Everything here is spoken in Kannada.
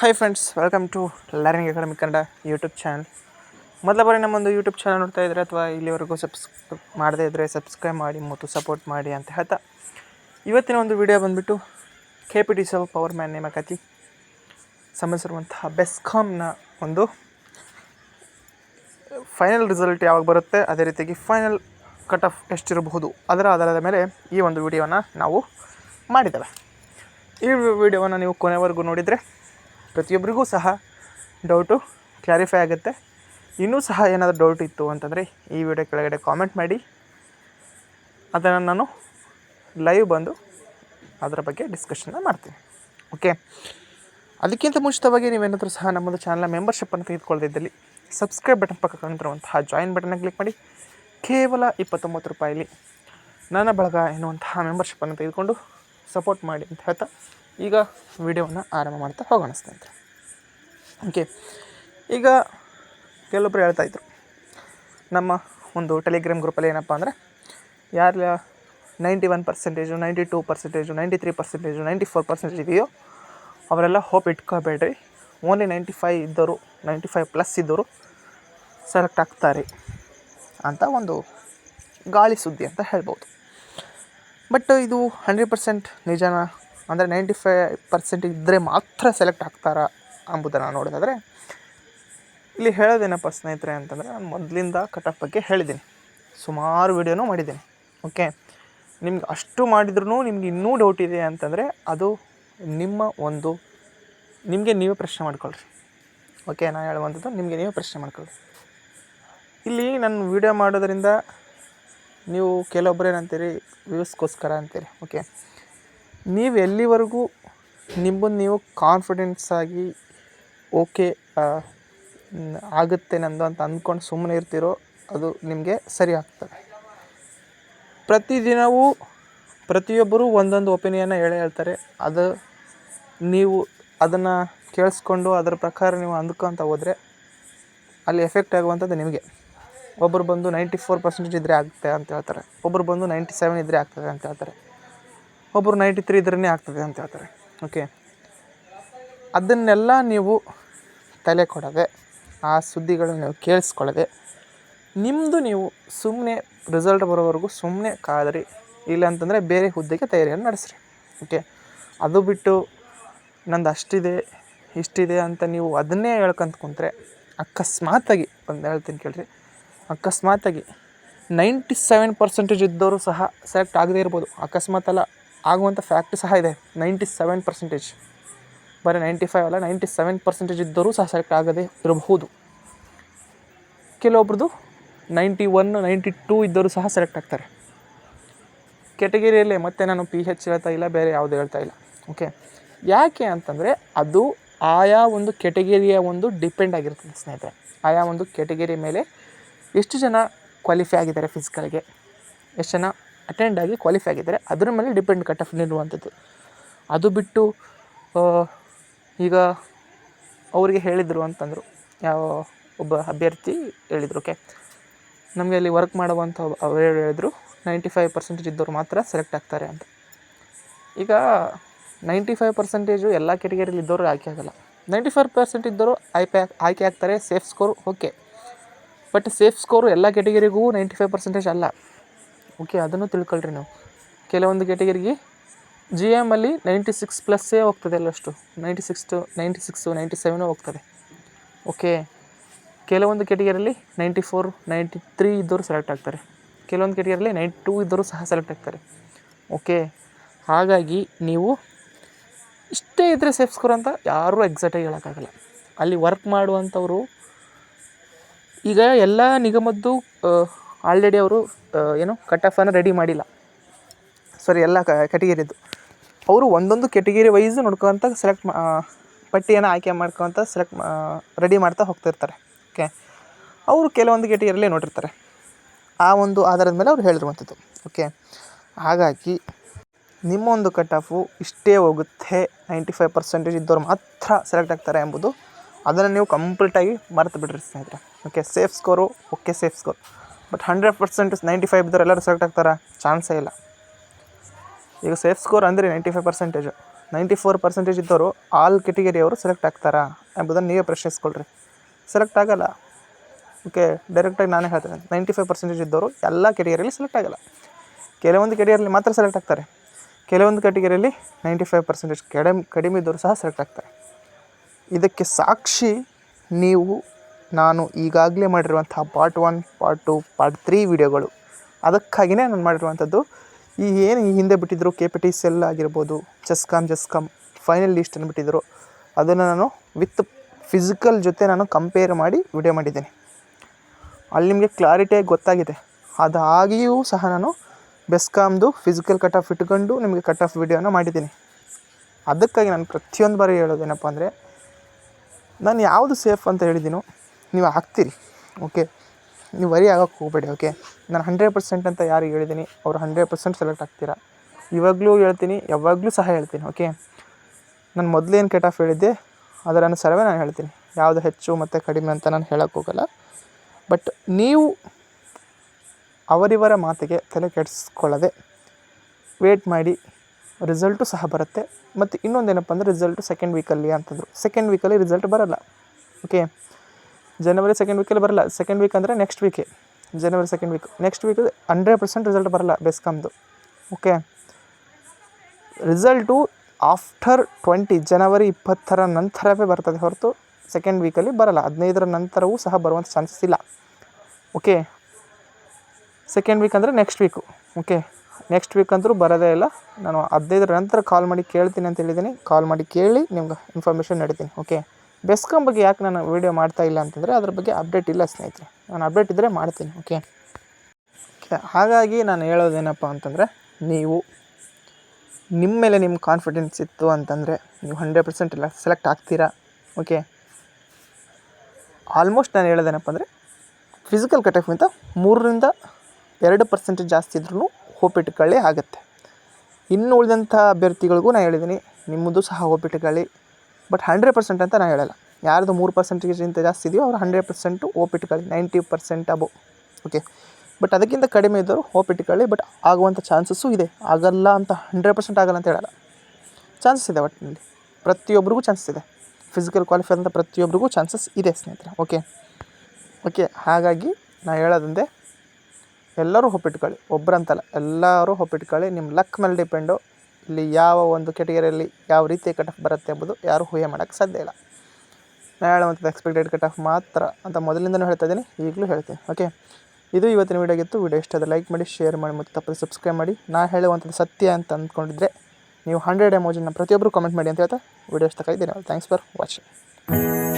Hi friends welcome to learning academy Kannada YouTube channel ಮೊದಲ ಬಾರಿ ನಮ್ಮೊಂದು ಯೂಟ್ಯೂಬ್ ಚಾನಲ್ ನೋಡ್ತಾ ಇದ್ದರೆ ಅಥವಾ ಇಲ್ಲಿವರೆಗೂ ಸಬ್ಸ್ಕ್ರೈಬ್ ಮಾಡದೇ ಇದ್ದರೆ ಸಬ್ಸ್ಕ್ರೈಬ್ ಮಾಡಿ ಮತ್ತು ಸಪೋರ್ಟ್ ಮಾಡಿ ಅಂತ ಹೇಳ್ತಾ. ಇವತ್ತಿನ ಒಂದು ವಿಡಿಯೋ ಬಂದುಬಿಟ್ಟು K P T C power man ನೇಮಕಾತಿ ಸಂಬಂಧಿಸಿರುವಂತಹ ಬೆಸ್ಕಾಮ್ನ ಒಂದು ಫೈನಲ್ ರಿಸಲ್ಟ್ ಯಾವಾಗ ಬರುತ್ತೆ, ಅದೇ ರೀತಿಯಾಗಿ ಫೈನಲ್ ಕಟ್ ಆಫ್ ಎಷ್ಟಿರಬಹುದು, ಅದರ ಆಧಾರದ ಮೇಲೆ ಈ ಒಂದು ವಿಡಿಯೋನ ನಾವು ಮಾಡಿದ್ದೇವೆ. ಈ ವಿಡಿಯೋವನ್ನು ನೀವು ಕೊನೆವರೆಗೂ ನೋಡಿದರೆ ಪ್ರತಿಯೊಬ್ಬರಿಗೂ ಸಹ ಡೌಟು ಕ್ಲಾರಿಫೈ ಆಗುತ್ತೆ. ಇನ್ನೂ ಸಹ ಏನಾದರೂ ಡೌಟ್ ಇತ್ತು ಅಂತಂದರೆ ಈ ವಿಡಿಯೋ ಕೆಳಗಡೆ ಕಾಮೆಂಟ್ ಮಾಡಿ. ಅದನ್ನು ನಾನು ಲೈವ್ ಬಂದು ಅದರ ಬಗ್ಗೆ ಡಿಸ್ಕಷನ್ನ ಮಾಡ್ತೀನಿ. ಓಕೆ ಅದಕ್ಕಿಂತ ಮುಂಚಿತವಾಗಿ ನೀವೇನಾದರೂ ಸಹ ನಮ್ಮದು ಚಾನಲ್ನ ಮೆಂಬರ್ಶಿಪ್ಪನ್ನು ತೆಗೆದುಕೊಳ್ಳದಿದ್ದಲ್ಲಿ ಸಬ್ಸ್ಕ್ರೈಬ್ ಬಟನ್ ಪಕ್ಕ ಕಂಡಿರುವಂತಹ ಜಾಯಿನ್ ಬಟನ್ನ ಕ್ಲಿಕ್ ಮಾಡಿ. ಕೇವಲ ಇಪ್ಪತ್ತೊಂಬತ್ತು ರೂಪಾಯಿಲಿ ನನ್ನ ಬಳಗ ಎನ್ನುವಂತಹ ಮೆಂಬರ್ಶಿಪ್ಪನ್ನು ತೆಗೆದುಕೊಂಡು ಸಪೋರ್ಟ್ ಮಾಡಿ ಅಂತ ಹೇಳ್ತಾ ಈಗ ವಿಡಿಯೋವನ್ನು ಆರಂಭ ಮಾಡ್ತಾ ಹೋಗೋಣ ಸ್ನೇಹಿತರೆ. ಓಕೆ ಈಗ ಕೆಲವೊಬ್ಬರು ಹೇಳ್ತಾಯಿದ್ರು ನಮ್ಮ ಒಂದು ಟೆಲಿಗ್ರಾಮ್ ಗ್ರೂಪಲ್ಲಿ ಏನಪ್ಪ ಅಂದರೆ ಯಾರ ninety one percentage ninety two percentage ninety three percentage ninety four percentage ಇದೆಯೋ ಅವರೆಲ್ಲ ಹೋಪ್ ಇಟ್ಕೋಬೇಡ್ರಿ. ಓನ್ಲಿ ನೈಂಟಿ ಫೈವ್ ಇದ್ದವರು ನೈಂಟಿ ಫೈವ್ ಪ್ಲಸ್ ಇದ್ದವರು ಸೆಲೆಕ್ಟ್ ಆಗ್ತಾರೆ ಅಂತ ಒಂದು ಗಾಳಿ ಸುದ್ದಿ ಅಂತ ಹೇಳ್ಬೋದು. ಬಟ್ ಇದು ಹಂಡ್ರೆಡ್ ಪರ್ಸೆಂಟ್ ನಿಜನ? ಅಂದರೆ ನೈಂಟಿ ಫೈವ್ ಪರ್ಸೆಂಟ್ ಇದ್ದರೆ ಮಾತ್ರ ಸೆಲೆಕ್ಟ್ ಆಗ್ತಾರಾ ಅಂಬುದನ್ನು ನೋಡೋದಾದರೆ, ಇಲ್ಲಿ ಹೇಳೋದೇನಪ್ಪ ಸ್ನೇಹಿತರೆ ಅಂತಂದರೆ ನಾನು ಮೊದಲಿಂದ ಕಟ್ ಆಫ್ ಬಗ್ಗೆ ಹೇಳಿದ್ದೀನಿ. ಸುಮಾರು ವೀಡಿಯೋನೂ ಮಾಡಿದ್ದೀನಿ. ಓಕೆ? ನಿಮ್ಗೆ ಅಷ್ಟು ಮಾಡಿದ್ರೂ ನಿಮ್ಗೆ ಇನ್ನೂ ಡೌಟ್ ಇದೆ ಅಂತಂದರೆ ಅದು ನಿಮ್ಮ ಒಂದು, ನಿಮಗೆ ನೀವೇ ಪ್ರಶ್ನೆ ಮಾಡ್ಕೊಳ್ರಿ. ಓಕೆ? ನಾನು ಹೇಳುವಂಥದ್ದು ನಿಮಗೆ ನೀವೇ ಪ್ರಶ್ನೆ ಮಾಡ್ಕೊಳ್ಳಿ ಇಲ್ಲಿ ನಾನು ವೀಡಿಯೋ ಮಾಡೋದರಿಂದ ನೀವು ಕೆಲವೊಬ್ಬರು ಏನಂತೀರಿ? ವ್ಯೂಸ್ಗೋಸ್ಕರ ಅಂತೀರಿ. ಓಕೆ? ನೀವು ಎಲ್ಲಿವರೆಗೂ ನಿಮ್ಮನ್ನು ನೀವು ಕಾನ್ಫಿಡೆನ್ಸ್ ಆಗಿ ಓಕೆ ಆಗುತ್ತೆ ನಂದು ಅಂತ ಅಂದ್ಕೊಂಡು ಸುಮ್ಮನೆ ಇರ್ತೀರೋ, ಅದು ನಿಮಗೆ ಸರಿ ಆಗ್ತದೆ. ಪ್ರತಿದಿನವೂ ಪ್ರತಿಯೊಬ್ಬರು ಒಂದೊಂದು ಒಪಿನಿಯನ್ನ ಹೇಳಿ ಹೇಳ್ತಾರೆ, ಅದು ನೀವು ಅದನ್ನು ಕೇಳಿಸ್ಕೊಂಡು ಅದರ ಪ್ರಕಾರ ನೀವು ಅಂದ್ಕೊತ ಹೋದರೆ ಅಲ್ಲಿ ಎಫೆಕ್ಟ್ ಆಗುವಂಥದ್ದು ನಿಮಗೆ. ಒಬ್ಬರು ಬಂದು ನೈಂಟಿ ಫೋರ್ ಪರ್ಸೆಂಟೇಜ್ ಇದ್ದರೆ ಆಗುತ್ತೆ ಅಂತ ಹೇಳ್ತಾರೆ ಒಬ್ಬರು ಬಂದು ನೈಂಟಿ ಸೆವೆನ್ ಇದ್ದರೆ ಆಗ್ತದೆ ಅಂತ ಹೇಳ್ತಾರೆ. ಒಬ್ಬರು ನೈಂಟಿ ತ್ರೀ ಇದ್ರೇ ಆಗ್ತದೆ ಅಂತ ಹೇಳ್ತಾರೆ. ಓಕೆ ಅದನ್ನೆಲ್ಲ ನೀವು ತಲೆ ಕೊಡದೆ ಆ ಸುದ್ದಿಗಳನ್ನು ನೀವು ಕೇಳಿಸ್ಕೊಳ್ಳದೆ ನಿಮ್ಮದು ನೀವು ಸುಮ್ಮನೆ ರಿಸಲ್ಟ್ ಬರೋವರೆಗೂ ಸುಮ್ಮನೆ ಕಾದ್ರಿ. ಇಲ್ಲ ಅಂತಂದರೆ ಬೇರೆ ಹುದ್ದೆಗೆ ತಯಾರಿಯನ್ನು ನಡೆಸ್ರಿ. ಓಕೆ ಅದು ಬಿಟ್ಟು ನಂದು ಅಷ್ಟಿದೆ, ಇಷ್ಟಿದೆ ಅಂತ ನೀವು ಅದನ್ನೇ ಹೇಳ್ಕೊಂತ ಕುಂತ್ರೆ ಅಕಸ್ಮಾತಾಗಿ, ಒಂದು ಹೇಳ್ತೀನಿ ಕೇಳಿರಿ, ಅಕಸ್ಮಾತಾಗಿ ನೈಂಟಿ ಸೆವೆನ್ ಪರ್ಸೆಂಟೇಜ್ ಇದ್ದವರು ಸಹ ಸೆಲೆಕ್ಟ್ ಆಗದೇ ಇರ್ಬೋದು. ಅಕಸ್ಮಾತ್ ಅಲ್ಲ ಆಗುವಂಥ ಫ್ಯಾಕ್ಟ್ ಸಹ ಇದೆ. ನೈಂಟಿ ಸೆವೆನ್ ಪರ್ಸೆಂಟೇಜ್ ಬರೀ ನೈಂಟಿ ಫೈವ್ ಅಲ್ಲ ನೈಂಟಿ ಸೆವೆನ್ ಪರ್ಸೆಂಟೇಜ್ ಇದ್ದರೂ ಸಹ ಸೆಲೆಕ್ಟ್ ಆಗದೆ ಇರಬಹುದು. ಕೆಲವೊಬ್ರದ್ದು ನೈಂಟಿ ಒನ್ ನೈಂಟಿ ಟೂ ಇದ್ದರೂ ಸಹ ಸೆಲೆಕ್ಟ್ ಆಗ್ತಾರೆ. ಕೆಟಗಿರಿಯಲ್ಲೇ ಮತ್ತೆ ನಾನು ಪಿ ಹೆಚ್ ಹೇಳ್ತಾ ಇಲ್ಲ, ಬೇರೆ ಯಾವುದು ಹೇಳ್ತಾ ಇಲ್ಲ. ಓಕೆ ಯಾಕೆ ಅಂತಂದರೆ ಅದು ಆಯಾ ಒಂದು ಕೆಟಗರಿಯ ಒಂದು ಡಿಪೆಂಡ್ ಆಗಿರ್ತದೆ ಸ್ನೇಹಿತರೆ. ಆಯಾ ಒಂದು ಕೆಟಗರಿ ಮೇಲೆ ಎಷ್ಟು ಜನ ಕ್ವಾಲಿಫೈ ಆಗಿದ್ದಾರೆ ಫಿಸಿಕಲ್ಗೆ ಎಷ್ಟು ಜನ ಅಟೆಂಡ್ ಆಗಿ ಕ್ವಾಲಿಫೈ ಆಗಿದ್ದಾರೆ. ಅದ್ರ ಮೇಲೆ ಡಿಪೆಂಡ್ ಕಟ್ ಆಫ್ ನಿಲ್ಲುವಂಥದ್ದು. ಅದು ಬಿಟ್ಟು ಈಗ ಅವರಿಗೆ ಹೇಳಿದರು ಅಂತಂದರು. ಯಾವ, ಒಬ್ಬ ಅಭ್ಯರ್ಥಿ ಹೇಳಿದರು ಓಕೆ ನಮಗೆ ಅಲ್ಲಿ ವರ್ಕ್ ಮಾಡುವಂಥ ಅವರು ಹೇಳಿದರು ನೈಂಟಿ ಫೈವ್ ಪರ್ಸೆಂಟೇಜ್ ಇದ್ದವರು ಮಾತ್ರ ಸೆಲೆಕ್ಟ್ ಆಗ್ತಾರೆ ಅಂತ. ಈಗ ನೈಂಟಿ ಫೈವ್ ಪರ್ಸೆಂಟೇಜು ಎಲ್ಲ ಕೆಟಗರಿಯಲ್ಲಿ ಇದ್ದವರು ಆಯ್ಕೆ ಆಗೋಲ್ಲ. ನೈಂಟಿ ಫೈವ್ ಪರ್ಸೆಂಟ್ ಇದ್ದವರು ಆಯ್ಕೆ ಆಯ್ಕೆ ಆಗ್ತಾರೆ safe score okay but safe score ಎಲ್ಲ ಕೆಟಗರಿಗೂ ನೈಂಟಿ ಫೈವ್ ಪರ್ಸೆಂಟೇಜ್ ಅಲ್ಲ. ಓಕೆ, ಅದನ್ನು ತಿಳ್ಕೊಳ್ರಿ ನಾವು. ಕೆಲವೊಂದು ಕೆಟಗರಿಗೆ ಜಿ ಅಲ್ಲಿ ನೈಂಟಿ ಸಿಕ್ಸ್ ಪ್ಲಸ್ಸೇ ಹೋಗ್ತದೆ ಅಲ್ಲಷ್ಟು. Ninety six to ninety six ninety seven ಹೋಗ್ತದೆ. ಓಕೆ, ಕೆಲವೊಂದು ಕೆಟಗರಿಯಲ್ಲಿ ನೈಂಟಿ ಫೋರ್ ನೈಂಟಿ ತ್ರೀ ಇದ್ದವರು ಸೆಲೆಕ್ಟ್ ಆಗ್ತಾರೆ. ಕೆಲವೊಂದು ಕೆಟಗರಿಯಲ್ಲಿ ನೈಂಟಿ ಟೂ ಇದ್ದವರು ಸಹ ಸೆಲೆಕ್ಟ್ ಆಗ್ತಾರೆ. ಓಕೆ, ಹಾಗಾಗಿ ನೀವು ಇಷ್ಟೇ ಇದ್ದರೆ ಸೇಫ್ ಸ್ಕೋರ್ ಅಂತ ಯಾರೂ ಎಕ್ಸಾಕ್ಟಾಗಿ ಹೇಳೋಕ್ಕಾಗಲ್ಲ. ಅಲ್ಲಿ ವರ್ಕ್ ಮಾಡುವಂಥವರು ಈಗ ಎಲ್ಲ ನಿಗಮದ್ದು ಆಲ್ರೆಡಿ ಅವರು ಏನು ಕಟ್ ಆಫನ್ನು ರೆಡಿ ಮಾಡಿಲ್ಲ. ಸಾರಿ ಎಲ್ಲ ಕೆಟಗಿರಿದ್ದು ಅವರು ಒಂದೊಂದು ಕೆಟಗಿರಿ ವೈಸ್ ನೋಡ್ಕೊತ ಸೆಲೆಕ್ಟ್ ಪಟ್ಟಿಯನ್ನು ಆಯ್ಕೆ ಮಾಡ್ಕೊತ ಸೆಲೆಕ್ಟ್ ರೆಡಿ ಮಾಡ್ತಾ ಹೋಗ್ತಿರ್ತಾರೆ. ಓಕೆ ಅವರು ಕೆಲವೊಂದು ಕೆಟಗಿರಿಯಲ್ಲೇ ನೋಡಿರ್ತಾರೆ. ಆ ಒಂದು ಆಧಾರದ ಮೇಲೆ ಅವ್ರು ಹೇಳಿರುವಂಥದ್ದು. ಓಕೆ ಹಾಗಾಗಿ ನಿಮ್ಮ ಒಂದು ಕಟ್ ಆಫು ಇಷ್ಟೇ ಹೋಗುತ್ತೆ. ನೈಂಟಿ ಫೈವ್ ಪರ್ಸೆಂಟೇಜ್ ಇದ್ದವ್ರು ಮಾತ್ರ ಸೆಲೆಕ್ಟ್ ಆಗ್ತಾರೆ ಎಂಬುದು ಅದನ್ನು ನೀವು ಕಂಪ್ಲೀಟಾಗಿ ಮರೆತು ಬಿಡ್ರಿ ಸ್ನೇಹಿತರೆ. Okay safe score okay safe score but hundred percent ninety five ಇದ್ದವ್ರು ಎಲ್ಲರೂ ಸೆಲೆಕ್ಟ್ ಆಗ್ತಾರೆ? ಚಾನ್ಸೇ ಇಲ್ಲ. ಈಗ ಸೇಫ್ ಸ್ಕೋರ್ ಅಂದರೆ ninety five percentage ninety four percentage ಇದ್ದವರು ಆಲ್ ಕೆಟಗರಿಯವರು ಸೆಲೆಕ್ಟ್ ಆಗ್ತಾರಾ ಎಂಬುದನ್ನು ನೀವೇ ಪ್ರಶ್ನಿಸ್ಕೊಳ್ರಿ. ಸೆಲೆಕ್ಟ್ ಆಗಲ್ಲ. ಓಕೆ ಡೈರೆಕ್ಟಾಗಿ ನಾನೇ ಹೇಳ್ತೇನೆ. ನೈಂಟಿ ಫೈವ್ ಪರ್ಸೆಂಟೇಜ್ ಇದ್ದವರು ಎಲ್ಲ ಕೆಟಗರಿಯಲ್ಲಿ ಸೆಲೆಕ್ಟ್ ಆಗಲ್ಲ. ಕೆಲವೊಂದು ಕೆಟಗರಿಯಲ್ಲಿ ಮಾತ್ರ ಸೆಲೆಕ್ಟ್ ಆಗ್ತಾರೆ. ಕೆಲವೊಂದು ಕೆಟಗರಿಯಲ್ಲಿ ನೈಂಟಿ ಫೈವ್ ಪರ್ಸೆಂಟೇಜ್ ಕಡಿಮೆ ಕಡಿಮೆ ಇದ್ದವರು ಸಹ ಸೆಲೆಕ್ಟ್ ಆಗ್ತಾರೆ. ಇದಕ್ಕೆ ಸಾಕ್ಷಿ ನೀವು ನಾನು ಈಗಾಗಲೇ ಮಾಡಿರುವಂಥ part one part two part three ವಿಡಿಯೋಗಳು ಅದಕ್ಕಾಗಿಯೇ ನಾನು ಮಾಡಿರುವಂಥದ್ದು. ಈ ಏನು ಈ ಹಿಂದೆ ಬಿಟ್ಟಿದ್ದರು ಕೆ ಪಿ ಟಿ ಸೆಲ್ ಆಗಿರ್ಬೋದು ಚೆಸ್ಕಾಮ್ ಜಸ್ಕಾಮ್ ಫೈನಲ್ ಲಿಸ್ಟ್ ಅಂದ್ಬಿಟ್ಟಿದ್ದರು ಅದನ್ನು ನಾನು ವಿತ್ ಫಿಸಿಕಲ್ ಜೊತೆ ನಾನು ಕಂಪೇರ್ ಮಾಡಿ ವಿಡಿಯೋ ಮಾಡಿದ್ದೀನಿ. ಅಲ್ಲಿ ನಿಮಗೆ ಕ್ಲಾರಿಟಿಯಾಗಿ ಗೊತ್ತಾಗಿದೆ. ಅದಾಗಿಯೂ ಸಹ ನಾನು ಬೆಸ್ಕಾಮ್ದು ಫಿಸಿಕಲ್ ಕಟ್ ಆಫ್ ಇಟ್ಕೊಂಡು ನಿಮಗೆ ಕಟ್ ಆಫ್ ವಿಡಿಯೋನ ಮಾಡಿದ್ದೀನಿ. ಅದಕ್ಕಾಗಿ ನಾನು ಪ್ರತಿಯೊಂದು ಬಾರಿ ಹೇಳೋದೇನಪ್ಪ ಅಂದರೆ, ನಾನು ಯಾವುದು ಸೇಫ್ ಅಂತ ಹೇಳಿದ್ದೀನೋ ನೀವು ಹಾಕ್ತೀರಿ ಓಕೆ ನೀವು ವರಿ ಆಗೋಕ್ಕೆ ಹೋಗಬೇಡಿ ಓಕೆ ನಾನು ಹಂಡ್ರೆಡ್ ಪರ್ಸೆಂಟ್ ಅಂತ ಯಾರು ಹೇಳಿದ್ದೀನಿ ಅವ್ರು ಹಂಡ್ರೆಡ್ ಪರ್ಸೆಂಟ್ ಸೆಲೆಕ್ಟ್ ಆಗ್ತೀರಾ? ಇವಾಗಲೂ ಹೇಳ್ತೀನಿ, ಯಾವಾಗಲೂ ಸಹ ಹೇಳ್ತೀನಿ ಓಕೆ ನಾನು ಮೊದಲೇನು ಕಟ್ ಆಫ್ ಹೇಳಿದ್ದೆ ಅದರ ಅನುಸಾರವೇ ನಾನು ಹೇಳ್ತೀನಿ. ಯಾವುದು ಹೆಚ್ಚು ಮತ್ತು ಕಡಿಮೆ ಅಂತ ನಾನು ಹೇಳೋಕ್ಕೆ ಹೋಗಲ್ಲ. ಬಟ್ ನೀವು ಅವರಿವರ ಮಾತಿಗೆ ತಲೆ ಕೆಡಿಸ್ಕೊಳ್ಳದೆ ವೇಟ್ ಮಾಡಿ ರಿಸಲ್ಟು ಸಹ ಬರುತ್ತೆ. ಮತ್ತು ಇನ್ನೊಂದೇನಪ್ಪ ಅಂದರೆ ರಿಸಲ್ಟು ಸೆಕೆಂಡ್ ವೀಕಲ್ಲಿ ಅಂತಂದರು. ಸೆಕೆಂಡ್ ವೀಕಲ್ಲಿ ರಿಸಲ್ಟ್ ಬರಲ್ಲ ಓಕೆ ಜನವರಿ ಸೆಕೆಂಡ್ ವೀಕಲ್ಲಿ ಬರಲ್ಲ. ಸೆಕೆಂಡ್ ವೀಕ್ ಅಂದರೆ ನೆಕ್ಸ್ಟ್ ವೀಕೆ ಜನವರಿ second week next week hundred percent result ಬರಲ್ಲ ಬೆಸ್ಕಾಮ್ದು ಓಕೆ ರಿಸಲ್ಟು ಆಫ್ಟರ್ ಟ್ವೆಂಟಿ ಜನವರಿ ಇಪ್ಪತ್ತರ ನಂತರವೇ ಬರ್ತದೆ ಹೊರತು ಸೆಕೆಂಡ್ ವೀಕಲ್ಲಿ ಬರಲ್ಲ. ಹದಿನೈದರ ನಂತರವೂ ಸಹ ಬರುವಂಥ ಚಾನ್ಸಸ್ ಇಲ್ಲ. ಓಕೆ ಸೆಕೆಂಡ್ ವೀಕ್ ಅಂದರೆ next week okay next week ಅಂತೂ ಬರೋದೇ ಇಲ್ಲ. ನಾನು ಹದಿನೈದರ ನಂತರ ಕಾಲ್ ಮಾಡಿ ಕೇಳ್ತೀನಿ ಅಂತ ಹೇಳಿದ್ದೀನಿ. ಕಾಲ್ ಮಾಡಿ ಕೇಳಿ ನಿಮ್ಗೆ ಇನ್ಫಾರ್ಮೇಷನ್ ನಡೀತೀನಿ. ಓಕೆ ಬೆಸ್ಕಾಮ್ ಬಗ್ಗೆ ಯಾಕೆ ನಾನು ವೀಡಿಯೋ ಮಾಡ್ತಾ ಇಲ್ಲ ಅಂತಂದರೆ ಅದ್ರ ಬಗ್ಗೆ ಅಪ್ಡೇಟ್ ಇಲ್ಲ ಸ್ನೇಹಿತರೆ. ನಾನು ಅಪ್ಡೇಟ್ ಇದ್ದರೆ ಮಾಡ್ತೀನಿ ಓಕೆ ಹಾಗಾಗಿ ನಾನು ಹೇಳೋದೇನಪ್ಪ ಅಂತಂದರೆ ನೀವು ನಿಮ್ಮ ಮೇಲೆ ನಿಮ್ಮ ಕಾನ್ಫಿಡೆನ್ಸ್ ಇತ್ತು ಅಂತಂದರೆ ನೀವು ಹಂಡ್ರೆಡ್ ಪರ್ಸೆಂಟ್ ಇಲ್ಲ ಸೆಲೆಕ್ಟ್ ಆಗ್ತೀರಾ ಓಕೆ ಆಲ್ಮೋಸ್ಟ್ ನಾನು ಹೇಳೋದೇನಪ್ಪ ಅಂದರೆ ಫಿಸಿಕಲ್ ಕಟ್ ಆಫ್ಗಿಂತ ಮೂರರಿಂದ ಎರಡು ಪರ್ಸೆಂಟ್ ಜಾಸ್ತಿ ಇದ್ರೂ ಹೋಪಿಟ್ಕೊಳ್ಳಿ ಆಗುತ್ತೆ. ಇನ್ನು ಉಳಿದಂಥ ಅಭ್ಯರ್ಥಿಗಳಿಗೂ ನಾನು ಹೇಳಿದ್ದೀನಿ, ನಿಮ್ಮದು ಸಹ ಹೋಪಿಟ್ಕೊಳ್ಳಿ ಬಟ್ ಹಂಡ್ರೆಡ್ ಪರ್ಸೆಂಟ್ ಅಂತ ನಾನು ಹೇಳಲ್ಲ. ಯಾರ್ದು ಮೂರು ಪರ್ಸೆಂಟ್ಗಿಂತ ಜಾಸ್ತಿ ಇದೆಯೋ ಅವ್ರು hundred percent ಓಪಿಟ್ಕೊಳ್ಳಿ ninety percent above. Okay but ಅದಕ್ಕಿಂತ ಕಡಿಮೆ ಇದ್ದವರು ಓಪಿಟ್ಕೊಳ್ಳಿ ಬಟ್ ಆಗುವಂಥ ಚಾನ್ಸಸ್ಸು ಇದೆ. ಆಗಲ್ಲ ಅಂತ ಹಂಡ್ರೆಡ್ ಪರ್ಸೆಂಟ್ ಆಗಲ್ಲ ಅಂತ ಹೇಳಲ್ಲ. ಚಾನ್ಸಸ್ ಇದೆ ಒಟ್ಟಿನಲ್ಲಿ. ಪ್ರತಿಯೊಬ್ಬರಿಗೂ ಚಾನ್ಸಸ್ ಇದೆ. ಫಿಸಿಕಲ್ ಕ್ವಾಲಿಫೈ ಅಂತ ಪ್ರತಿಯೊಬ್ಬರಿಗೂ ಚಾನ್ಸಸ್ ಇದೆ ಸ್ನೇಹಿತರೆ. ಓಕೆ ಓಕೆ ಹಾಗಾಗಿ ನಾ ಹೇಳೋದಂದೆ, ಎಲ್ಲರೂ ಒಪ್ಪಿಟ್ಕೊಳ್ಳಿ ಒಬ್ಬರಂತಲ್ಲ ಎಲ್ಲರೂ ಒಪ್ಪಿಟ್ಕೊಳ್ಳಿ ನಿಮ್ಮ ಲಕ್ ಮೇಲೆ ಡಿಪೆಂಡು ಇಲ್ಲಿ ಯಾವ ಒಂದು ಕೆಟಗರಿಯಲ್ಲಿ ಯಾವ ರೀತಿಯ ಕಟ್ ಆಫ್ ಬರುತ್ತೆ ಎಂಬುದು ಯಾರು ಊಹೆ ಮಾಡೋಕ್ಕೆ ಸಾಧ್ಯ ಇಲ್ಲ. ನಾನು ಹೇಳುವಂಥದ್ದು ಎಕ್ಸ್ಪೆಕ್ಟೆಡ್ ಕಟ್ ಆಫ್ ಮಾತ್ರ ಅಂತ ಮೊದಲಿಂದನೂ ಹೇಳ್ತಾ ಇದ್ದೀನಿ, ಈಗಲೂ ಹೇಳ್ತೀನಿ ಓಕೆ ಇದು ಇವತ್ತಿನ ವೀಡಿಯೋಗಿತ್ತು ವೀಡಿಯೋ ಇಷ್ಟ ಲೈಕ್ ಮಾಡಿ ಶೇರ್ ಮಾಡಿ ಮತ್ತು ತಪ್ಪದೆ ಸಬ್ಸ್ಕ್ರೈಬ್ ಮಾಡಿ. ನಾ ಹೇಳುವಂಥದ್ದು ಸತ್ಯ ಅಂತ ಅಂದ್ಕೊಂಡಿದ್ರೆ ನೀವು ಹಂಡ್ರೆಡ್ ಎಮೋಜಿನ ಪ್ರತಿಯೊಬ್ಬರು ಕಾಮೆಂಟ್ ಮಾಡಿ ಅಂತ ಹೇಳ್ತಾ ವೀಡಿಯೋ ಇಷ್ಟ ಇದ್ದೀನಿ. Thanks for watching